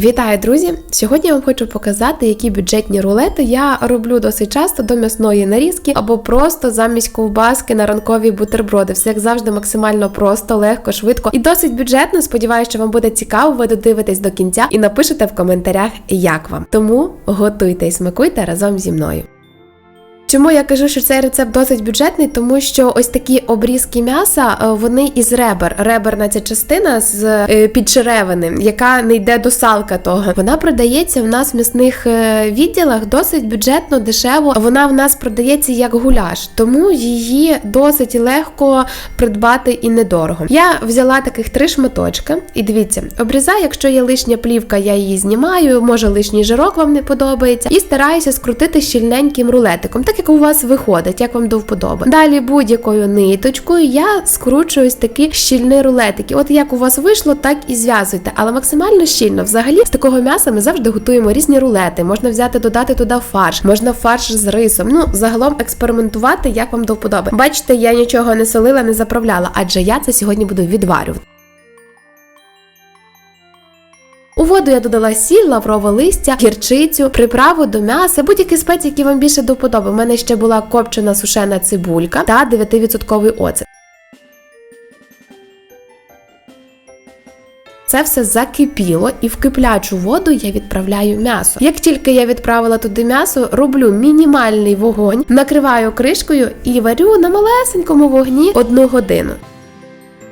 Вітаю, друзі! Сьогодні я вам хочу показати, які бюджетні рулети я роблю досить часто до м'ясної нарізки або просто замість ковбаски на ранкові бутерброди. Все як завжди максимально просто, легко, швидко і досить бюджетно. Сподіваюся, що вам буде цікаво. Ви додивитесь до кінця і напишете в коментарях, як вам. Тому готуйте і смакуйте разом зі мною. Чому я кажу, що цей рецепт досить бюджетний? Тому що ось такі обрізки м'яса е, вони із ребер. Реберна ця частина з е, підчеревини, яка не йде до салка того. Вона продається в нас в м'ясних е, відділах досить бюджетно, дешево. Вона в нас продається як гуляш, тому її досить легко придбати і недорого. Я взяла таких три шматочка, і дивіться, обрізаю, якщо є лишня плівка, я її знімаю, може лишній жирок вам не подобається, і стараюся скрутити щільненьким рулетиком, так як у вас виходить, як вам до вподоби. Далі будь-якою ниточкою я скручую ось такі щільні рулетики. От як у вас вийшло, так і зв'язуйте, але максимально щільно. Взагалі з такого м'яса ми завжди готуємо різні рулети. Можна взяти, додати туди фарш, можна фарш з рисом. Ну загалом експериментувати, як вам до вподоби. Бачите, я нічого не солила, не заправляла, адже я це сьогодні буду відварювати. Воду я додала сіль, лаврове листя, гірчицю, приправу до м'яса, будь-які спеції, які вам більше до вподоби. У мене ще була копчена сушена цибулька та 9% оцет. Це все закипіло, і в киплячу воду я відправляю м'ясо. Як тільки я відправила туди м'ясо, роблю мінімальний вогонь, накриваю кришкою і варю на малесенькому вогні одну годину.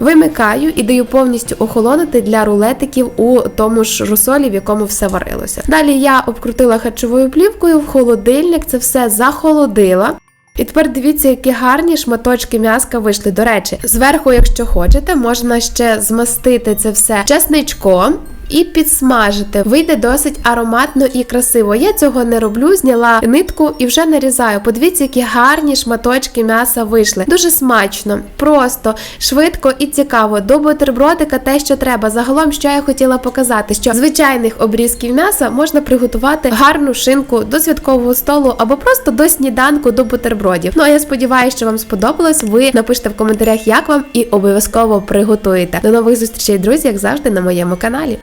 Вимикаю і даю повністю охолонути для рулетиків у тому ж русолі, в якому все варилося. Далі я обкрутила харчовою плівкою в холодильник, це все захолодила. І тепер дивіться, які гарні шматочки м'яска вийшли. До речі, зверху, якщо хочете, можна ще змастити це все чесничком. І підсмажити. Вийде досить ароматно і красиво. Я цього не роблю, зняла нитку і вже нарізаю. Подивіться, які гарні шматочки м'яса вийшли. Дуже смачно, просто, швидко і цікаво. До бутербродика те, що треба. Загалом, що я хотіла показати, що звичайних обрізків м'яса можна приготувати гарну шинку до святкового столу або просто до сніданку до бутербродів. Ну а я сподіваюся, що вам сподобалось. Ви напишете в коментарях, як вам, і обов'язково приготуєте. До нових зустрічей, друзі, як завжди, на моєму каналі.